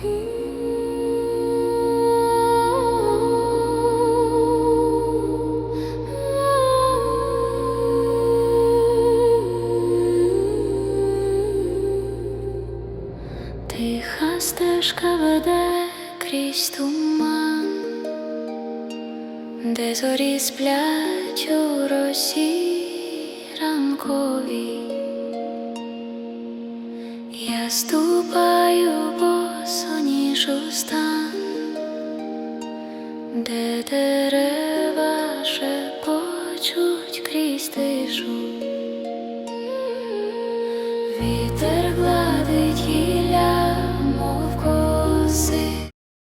Тиха стежка веде крізь туман, де зорі сплять у росі ранковій. Я ступаю. де дерева шепочуть крізь тишу. Вітер